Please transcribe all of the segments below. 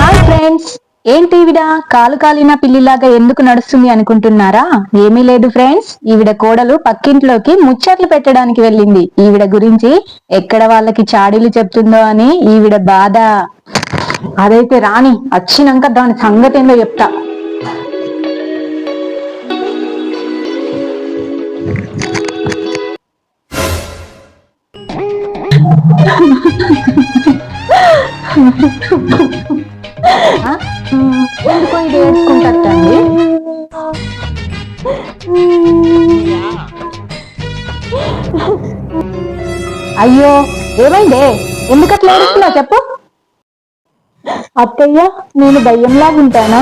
Hi friends ఏంటి ఈవిడ కాలు కాలిన పిల్లిలాగా ఎందుకు నడుస్తుంది అనుకుంటున్నారా? ఏమీ లేదు ఫ్రెండ్స్ ఈవిడ కోడలు పక్కింట్లోకి ముచ్చట్లు పెట్టడానికి వెళ్ళింది. ఈవిడ గురించి ఎక్కడ వాళ్ళకి చాడీలు చెప్తుందో అని ఈవిడ బాధ. అదైతే రాణి వచ్చినాక దాని సంగతి ఏందో చెప్తా. ఎందుకో ఇది వేసుకుంటండి అయ్యో ఏమైందే? ఎందుకట్లా ఏడుస్తున్నావు? చెప్పు. అత్తయ్య నేను దయ్యంలాగా ఉంటానా?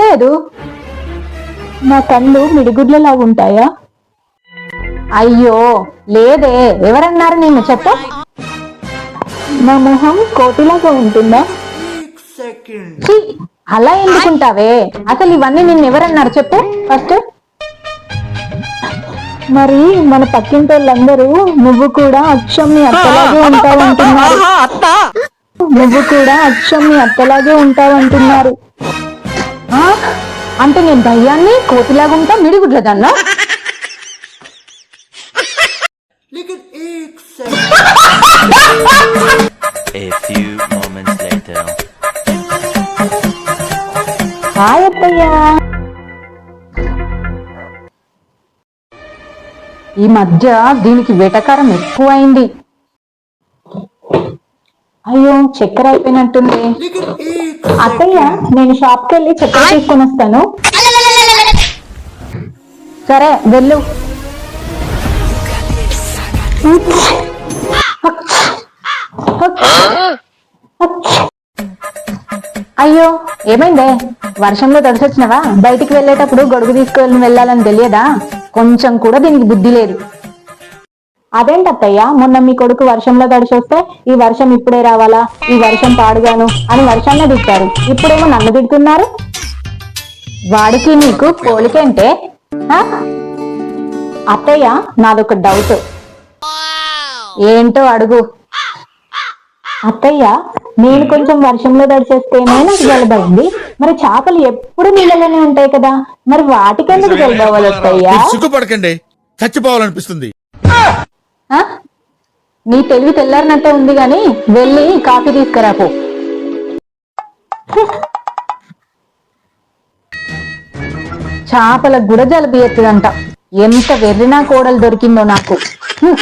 లేదు. నా కళ్ళు మిడిగుడ్లలా ఉంటాయా? అయ్యో లేదే. ఎవరన్నారు నేను చెప్పు. నా మొహం కోటిలాగా ఉంటుందా? అలా ఎందుకుంటావే? అసలు ఇవన్నీ నిన్ను ఎవరన్నారు చెప్పు ఫస్ట్. మరి మన పక్కింటి వాళ్ళందరూ నువ్వు కూడా అచ్చం మీ అత్తలాగే ఉంటావంటున్నారు. నువ్వు కూడా అచ్చం మీ అత్తలాగే ఉంటావంటున్నారు. ఆ? అంటే నేను దయ్యాన్ని కోతిలాగా ఉంటా మిడిగుడ్లదన్నా? అత్తయ్య. ఈ మధ్య దీనికి వెటకారం ఎక్కువైంది. అయ్యో చక్కెర అయిపోయినట్టుంది. అత్తయ్య నేను షాప్కి వెళ్ళి చక్కెర తీసుకొని వస్తాను సరే వెళ్ళు. అయ్యో ఏమైందే? వర్షంలో తడిసొచ్చినవా? బయటికి వెళ్ళేటప్పుడు గొడుగు తీసుకువెళ్ళి వెళ్ళాలని తెలియదా? కొంచెం కూడా దీనికి బుద్ధి లేదు. అదేంటత్తయ్య? మొన్న మీ కొడుకు వర్షంలో తడిసొస్తే ఈ వర్షం ఇప్పుడే రావాలా? ఈ వర్షం పాడుగాను అని వర్షంలో తిట్టారు ఇప్పుడేమో నన్ను తిడుతున్నారు? వాడికి నీకు పోలికేంటే? అత్తయ్య నాదొక డౌట్ ఏంటో అడుగు. అత్తయ్య నేను కొంచెం వర్షంలో తడిచేస్తేనే నాకు జలబైంది మరి చేపలు ఎప్పుడు నీళ్ళలోనే ఉంటాయి కదా. మరి వాటికెందుకు జలబవ్వాలి అత్తయ్య సిగ్గుపడకండి చచ్చిపోవాలనిపిస్తుంది. ఆ? నీ తెలివి తెల్లారినట్టే ఉంది గాని వెళ్ళి కాఫీ తీసుకురాపో. చేపలకు కూడా జలుబు ఎత్తుదంట ఎంత వెర్రినా కోడలు దొరికిందో నాకు. హ్మ్.